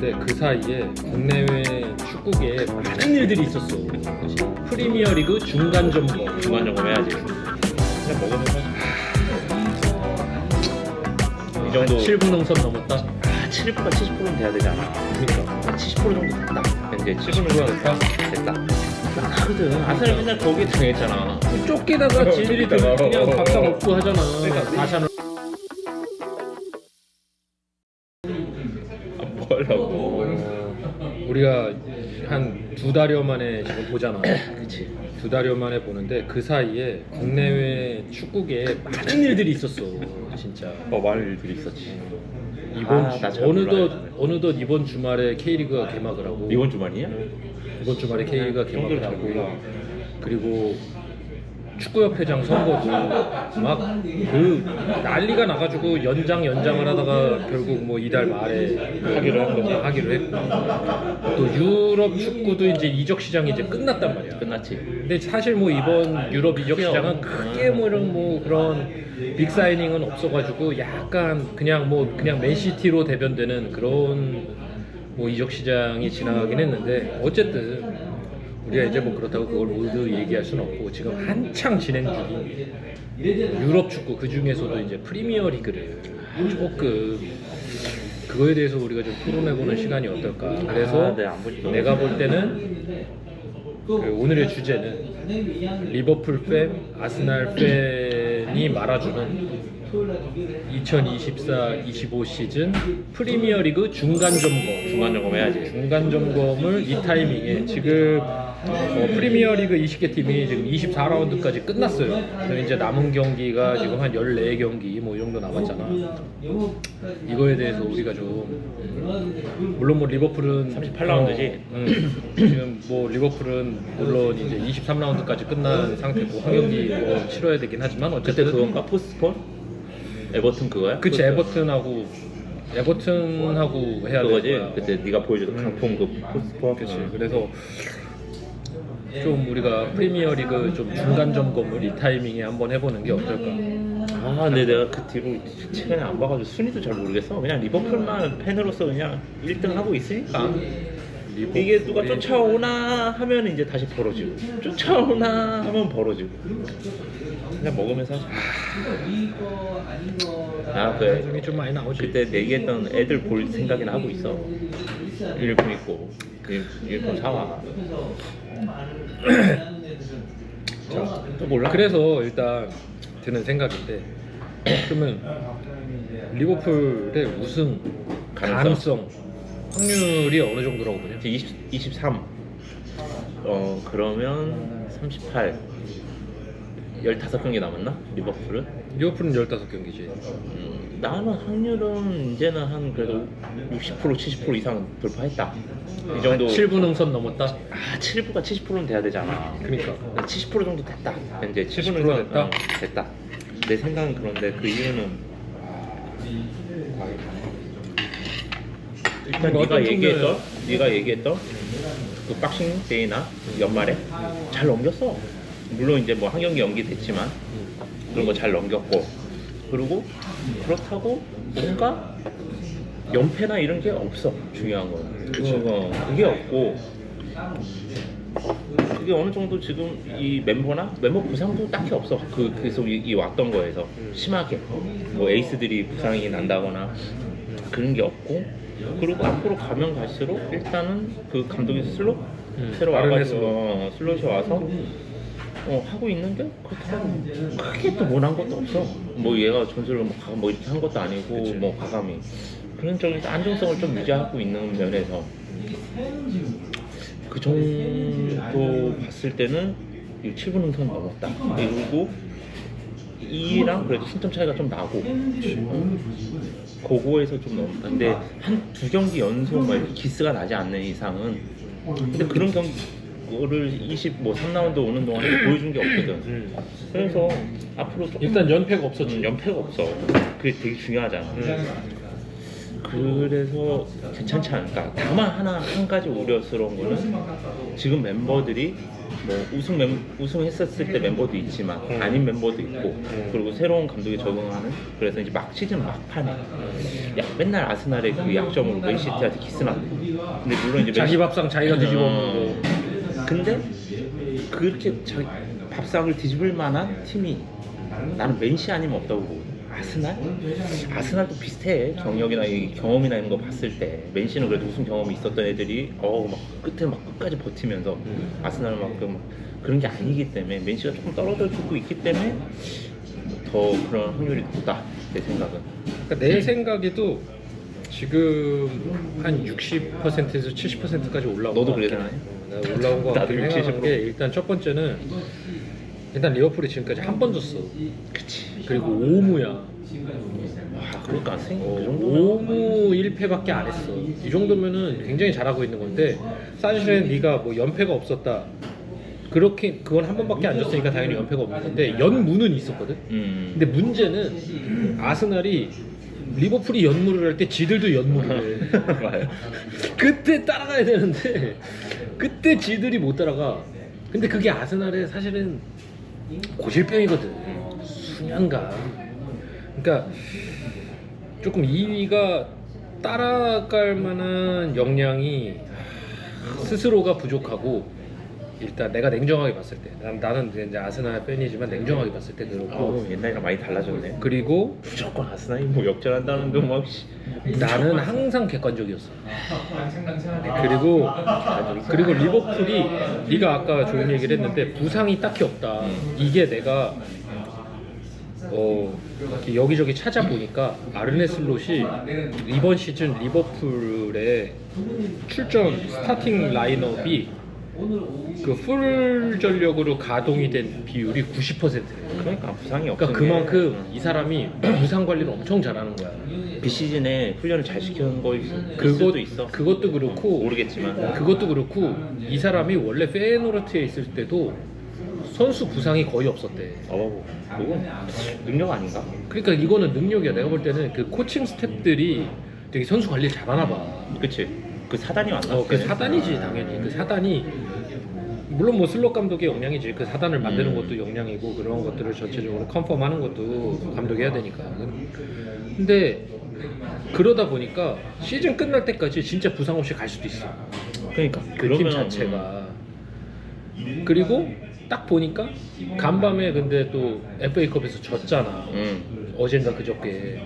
보는데 그 사이에 국내외 축구계에 많은 일들이 있었어. 프리미어리그 중간 점검. 중간 점검 해야지. 그냥 먹으면서 이 정도 7분 응선 넘었다. 아, 7%가 70%는 돼야 되잖아. 그러니까 70% 정도 됐다. 이제 7%는 됐다. 됐다. 하거든. 아스날 맨날 거기에 당했잖아. 쫓기다가 지들이. 그냥 밥상 먹고 하잖아. 그러니까. 다시는 우리가 한 두 달여 만에 지금 보잖아. 그치. 두 달여 만에 보는데 그 사이에 국내외 축구계에 많은 일들이 있었어. 진짜. 어, 많은 일들이 있었지. 이번 아, 주- 나잘 어느덧 몰라요. 어느덧 이번 주말에 K리그가 개막을 하고 이번 주말이야? 이번 주말에 K리그가 개막을 형들 잘 하고. 그리고 축구협회장 선거도 막그 난리가 나가지고 연장 연장을 하다가 결국 뭐 이달 말에 하기로 한 거지. 하기로 했고 또 유럽 축구도 이제 이적 시장이 이제 끝났단 말이야. 끝났지. 근데 사실 뭐 이번 유럽 이적 시장은 없- 크게 뭐 이런 뭐 그런 빅 사이닝은 없어가지고 약간 그냥 뭐 그냥 맨시티로 대변되는 그런 뭐 이적 시장이 지나가긴 했는데 어쨌든 우리가 이제 뭐 그렇다고 그걸 모두 얘기할 수는 없고 지금 한창 진행 중인 유럽 축구 그 중에서도 이제 프리미어 리그를 조금 그거에 대해서 우리가 좀 토론해보는 시간이 어떨까 그래서 아, 네. 내가 볼 때는 그 오늘의 주제는 리버풀 팬, 아스날 팬이 말아주는 2024-25 시즌 프리미어리그 중간 점검. 중간 점검 해야지. 중간 점검을 이 타이밍에 지금 어, 프리미어리그 20개 팀이 지금 24라운드까지 끝났어요. 그래서 이제 남은 경기가 지금 한 14경기 뭐 이 정도 남았잖아. 이거에 대해서 우리가 좀 음, 물론 뭐 리버풀은 38 라운드지? 어, 음, 지금 뭐 리버풀은 물론 이제 23라운드까지 끝난 상태고 한 경기 뭐 치러야 되긴 하지만 어쨌든 그건가? 포스폰? 에버튼 그거야? 그치? 에버튼하고 에버튼하고 해야 그거지? 될 거야. 그때 네가 보여줬던 강풍 그 포스폰? 그치 응. 그래서 좀 우리가 프리미어 리그 좀 중간 점검을 이 타이밍에 한번 해보는 게 어떨까? 아 근데 내가 그 뒤로 최근에 안 봐가지고 순위도 잘 모르겠어 그냥 리버풀만 팬으로서 그냥 1등 하고 있으니까 이게 누가 쫓아오나 하면 이제 다시 벌어지고 쫓아오나 하면 벌어지고 그냥 먹으면서 하자. 아 그래 성이 좀 많이 나오지. 그때 내기했던 애들 볼 생각이나 하고 있어 일본 있고 그 일본 사와 자, 또 몰라? 그래서 일단 드는 생각인데 그러면 리버풀의 우승 가능성, 확률이 어느 정도라고 보냐? 이제 20, 23. 어 그러면 38. 15경기 남았나? 리버풀은? 리버풀은 15경기지. 음, 나는 확률은 이제는 한 그래도 60% 70% 이상 돌파했다. 이 정도 7분 응선 넘었다. 아 7부가 70%는 돼야 되잖아. 그러니까 70% 정도 됐다. 현재 70% 70% 됐다? 어, 됐다. 내 생각은 그런데 그 이유는 일단 뭐 네가 어떤 얘기했던 네가 얘기했던 그 박싱 데이나 연말에 잘 넘겼어. 물론 이제 뭐 한 경기 연기됐지만 그런 거 잘 넘겼고 그리고 그렇다고 뭔가 연패나 이런 게 없어. 중요한 건. 어, 그게 없고 그게 어느 정도 지금 이 멤버나 멤버 부상도 딱히 없어. 그 계속 이, 이 왔던 거에서 심하게. 뭐 에이스들이 부상이 난다거나 그런 게 없고 그리고 앞으로 가면 갈수록 일단은 그 감독이 슬롯 음, 새로 와가지고 어, 슬롯이 와서 어, 하고 있는 게 그렇다고 크게 또 원한 것도 없어. 뭐 얘가 전술을 뭐, 가- 뭐 이렇게 한 것도 아니고. 뭐 과감히 그런 쪽에서 안정성을 좀 유지하고 있는 면에서 그 정도 봤을 때는 이 7분 응선 넘었다. 그리고 2랑 그래도 승점 차이가 좀 나고 어, 그거에서 좀 넘었다. 근데 한 두 경기 연속 막 이렇게 기스가 나지 않는 이상은 근데 그런 경기 를 20, 뭐 3라운드 오는 동안에 보여준 게 없거든. 음. 그래서 앞으로 조금 일단 연패가 없었지. 음, 연패가 없어. 그게 되게 중요하잖아. 음. 그래서 괜찮지 않을까. 다만 하나 한 가지 우려스러운 거는 지금 멤버들이 뭐 우승 멤, 우승했었을 때 멤버도 있지만 음. 아닌 멤버도 있고 음. 그리고 새로운 감독이 적응하는 그래서 이제 막 시즌 막판에 야 맨날 아스날의 그 약점으로 맨시티한테 키스난대 근데 물론 이제 자기 맨시- 밥상 자기가 뒤집어 어. 먹고 근데 그렇게 밥상을 뒤집을 만한 팀이 나는 맨시 아니면 없다고 보거든 아스날? 아스날도 비슷해. 경력이나 이 경험이나 이런 거 봤을 때. 맨시는 그래도 우승 경험이 있었던 애들이 어막 끝에 막 끝까지 버티면서 아스날만큼 막 그런 게 아니기 때문에 맨시가 조금 떨어져주고 있기 때문에 더 그런 확률이 높다 내 생각은. 그러니까 내 생각에도 지금 한 60%에서 70%까지 올라온 너도 것 같긴? 해. 네, 올라온 것 나도 같긴 60, 해요. 게 일단 첫 번째는 일단 리버풀이 지금까지 한 번 졌어. 그치 그리고 오무야. 와 그러니까 생 어, 그 정도면 5무 1패밖에 안 했어. 이 정도면은 굉장히 잘하고 있는 건데 사실은 네가 뭐 연패가 없었다. 그렇게 그건 한 번밖에 안 졌으니까 당연히 연패가 없는 건데 연무는 있었거든. 음 근데 문제는 아스날이 리버풀이 연무를 할 때 지들도 연무를 해. 그때 따라가야 되는데 그때 지들이 못 따라가. 근데 그게 아스날의 사실은 고질병이거든. 수년간. 그러니까 조금 2위가 따라갈 만한 역량이 스스로가 부족하고 일단 내가 냉정하게 봤을 때 난, 나는 이제 아스날 팬이지만 냉정하게 봤을 때 그렇고 어, 옛날이랑 많이 달라졌네 그리고 무조건 아스날이 뭐 역전한다는 거막 나는 항상 객관적이었어. 그리고 그리고 리버풀이 네가 아까 좋은 얘기를 했는데 부상이 딱히 없다. 이게 내가 어 여기저기 찾아보니까 아르네 슬롯이 이번 시즌 리버풀의 출전 스타팅 라인업이 그풀 전력으로 가동이 된 비율이 90%예요. 그러니까 부상이 그러니까 없으면 그만큼 이 사람이 부상 관리를 엄청 잘하는 거야. 비시즌에 훈련을 잘 시키는 거일 수도 그것 있어 그것도 그렇고 모르겠지만 그것도 그렇고 이 사람이 원래 페노르트에 있을 때도 선수 부상이 거의 없었대. 어 그건 능력 아닌가? 그러니까 이거는 능력이야. 내가 볼 때는 그 코칭 스태프들이 되게 선수 관리를 잘하나 봐. 그치 그 사단이 왔나? 어, 그 사단이지 당연히. 그 사단이 물론 뭐 슬롯 감독의 역량이지. 그 사단을 만드는 음. 것도 역량이고 그런 것들을 전체적으로 컨펌하는 것도 감독이 해야 되니까. 근데 그러다 보니까 시즌 끝날 때까지 진짜 부상 없이 갈 수도 있어. 그러니까 그팀 자체가 그리고 딱 보니까 간밤에 근데 또 FA컵에서 졌잖아 음. 어젠가 그저께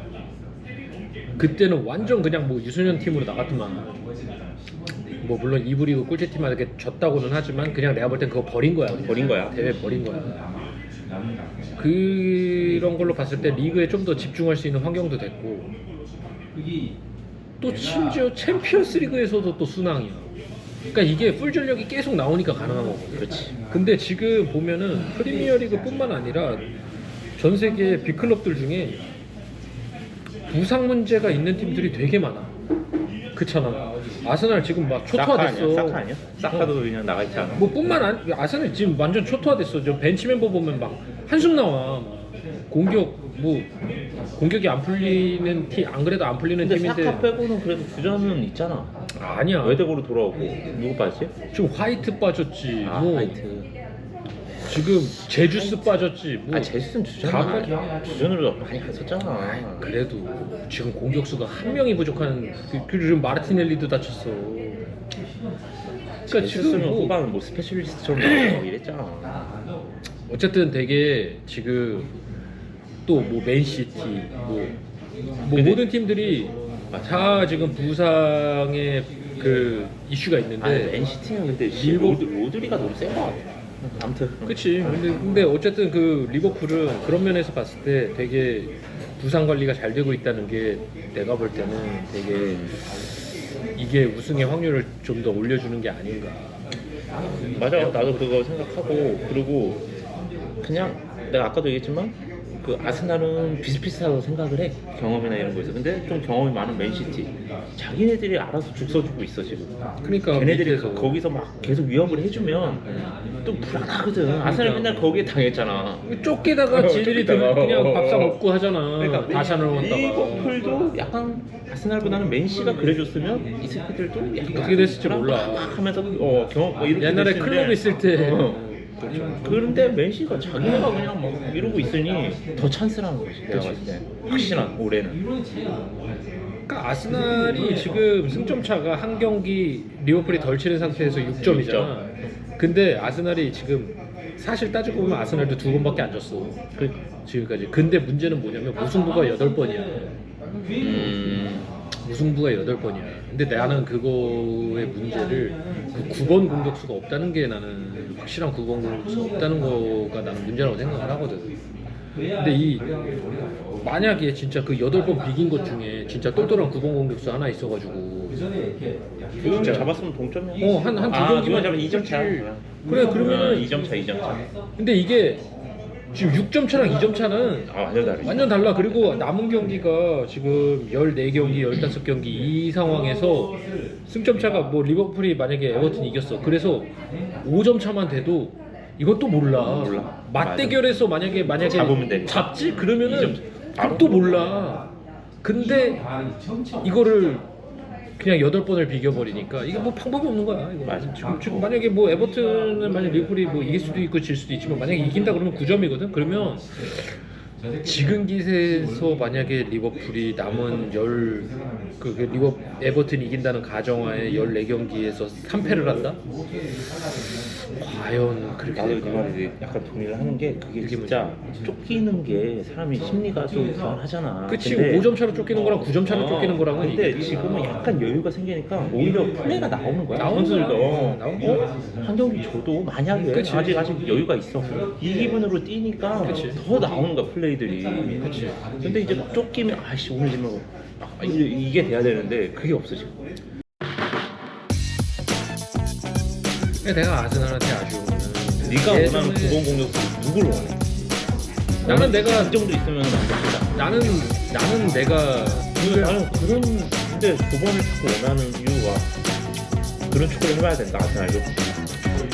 그때는 완전 그냥 뭐 유소년 팀으로 나갔더만 뭐 물론 이브리그 꿀제팀한테 졌다고는 하지만 그냥 내가 볼 땐 그거 버린 거야. 버린 거야. 대회 버린 거야. 그런 걸로 봤을 때 리그에 좀 더 집중할 수 있는 환경도 됐고 또 심지어 챔피언스 리그에서도 또 순항이야. 그러니까 이게 풀 전력이 계속 나오니까 가능한 거거든. 그렇지. 근데 지금 보면은 프리미어 리그뿐만 아니라 전 세계 빅클럽들 중에 부상 문제가 있는 팀들이 되게 많아. 그렇잖아. 아스날 지금 막 사카 아니야? 초토화됐어. 사카 아니야? 사카도 그냥 나가 있지 않아? 뭐 뿐만 아니 아스날 지금 완전 초토화됐어. 저 벤치 멤버 보면 막 한숨 나와. 막 공격 뭐 공격이 안 풀리는 팀 안 그래도 안 풀리는 근데 팀인데 사카 빼고는 그래도 주전은 있잖아 아니야. 외대고로 돌아오고 누구 빠지? 지금 화이트 빠졌지. 아뭐 하이트 지금 제주스 빠졌지. 뭐 아 제수는 주전 다 주전으로 많이 갔었잖아. 그래도 지금 공격수가 한 명이 부족한 그, 그 지금 마르티넬리도 다쳤어. 그러니까 지금 뭐 후반 뭐 스페셜리스트처럼 나오고 이랬잖아. 어쨌든 되게 지금 또 뭐 맨시티 뭐, 뭐 근데- 모든 팀들이 다 지금 부상의 그 이슈가 있는데 아니 NCT는 근데 씨, 일본- 로드, 로드리가 너무 센거 같아 아무튼. 그치. 근데, 근데 어쨌든 그 리버풀은 그런 면에서 봤을 때 되게 부상 관리가 잘 되고 있다는 게 내가 볼 때는 되게 이게 우승의 확률을 좀 더 올려주는 게 아닌가. 맞아. 나도 그거 생각하고 그리고 그냥 내가 아까도 얘기했지만 그 아스날은 비슷비슷하다고 생각을 해 경험이나 이런 거에서 근데 좀 경험이 많은 맨시티 자기네들이 알아서 죽 써주고 있어 지금 그러니까 걔네들이 밑에서. 그- 거기서 막 계속 위협을 해주면 또 불안하거든 아스날 맨날 거기에 당했잖아 쫓기다가 어, 지들이 들- 쫓기다가. 그냥 밥상 어, 어. 먹고 하잖아. 그러니까 다시안을 먹다가. 리버풀도 약간 아스날보다는 맨시가 그래줬으면 이 새끼들도 약간 어떻게 됐을지 몰라. 막 하면서 어 경험 뭐 이렇게 옛날에 됐을 클럽 때- 있을 때. 어. 그런데 맨시가 자기네가 그냥 막 이러고 있으니 더 찬스라는 거지 내가 봤을 때 확실한 올해는 그러니까 아스날이 지금 승점 차가 한 경기 리버풀이 덜 치는 상태에서 6점이잖아. 근데 아스날이 지금 사실 따지고 보면 아스날도 두 번밖에 안 졌어. 그 지금까지. 근데 문제는 뭐냐면 무승부가 8번이야. 음 무승부가 8번이야. 근데 나는 그거의 문제를 그 9번 공격수가 없다는 게 나는 확실한 9번 공격수가 없다는 거가 나는 문제라고 생각을 하거든. 근데 이 만약에 진짜 그 8번 비긴 것 중에 진짜 똘똘한 9번 공격수 하나 있어가지고 진짜. 잡았으면 동점이야 어, 한- 한 두 아, 경기만 그건 잡으면 2점 차. 그래, 그러면은- 2점 차 2점 차 근데 이게 지금 6점 차랑 2점 차는 아 완전 다르지 완전 달라. 그리고 남은 경기가 지금 14경기, 15경기 이 상황에서 승점 차가 뭐 리버풀이 만약에 에버튼 이겼어. 그래서 5점 차만 돼도 이것도 몰라. 몰라. 맞대결에서 만약에 만약에 잡으면 되니까. 잡지 그러면은 이점 차. 그것도 몰라. 근데 이거를 그냥 여덟 번을 비겨버리니까 이게 뭐 방법이 없는 거야. 이거. 맞아. 지금, 지금 만약에 뭐 에버튼은 만약 리버풀이 뭐 이길 수도 있고 질 수도 있지만 만약에 이긴다 그러면 9점이거든. 그러면 지금 기세에서 만약에 리버풀이 남은 열그 그 리버 에버튼이 이긴다는 가정하에 14경기에서 3패를 한다? 과연 그렇게 나도 그 될까? 말에 약간 동의를 하는 게 그게 그게 진짜 쫓기는 게 사람이 심리가 좀 불안하잖아. 그치 근데- 5점 차로 쫓기는 거랑 9점 차로 어, 쫓기는 거랑은 근데 이게 지금은 약간 여유가 생기니까 오히려 플레이가 나오는 거야. 나오는 선수들도 거야. 어, 나오는 어? 거야. 한 경기 줘도 만약에 그치. 아직 아직 여유가 있어. 이 기분으로 뛰니까 그치. 더 나오는 거야 플레이들이. 그치. 근데 이제 막 쫓기면 아씨 오늘 지면 아, 이게, 이게 돼야 되는데 그게 없어 지금. 내가 아스날한테 아쉬운 거는 네가 원하는 예전에 9번 공격수 누구를 원해? 나는 내가 이 정도 있으면 만족하다. 나는 나는 내가 근데 나는 그런 근데 9번을 자꾸 원하는 이유가 그런 축구를 해봐야 된다 아스날도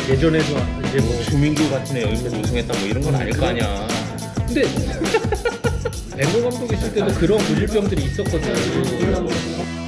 예전에도 이제 뭐 주민규 같은 애 여기서 우승했다 뭐 이런 건 아닐 거 아니야 근데 벵거 감독 있을 때도 그런 고질병들이 있었거든.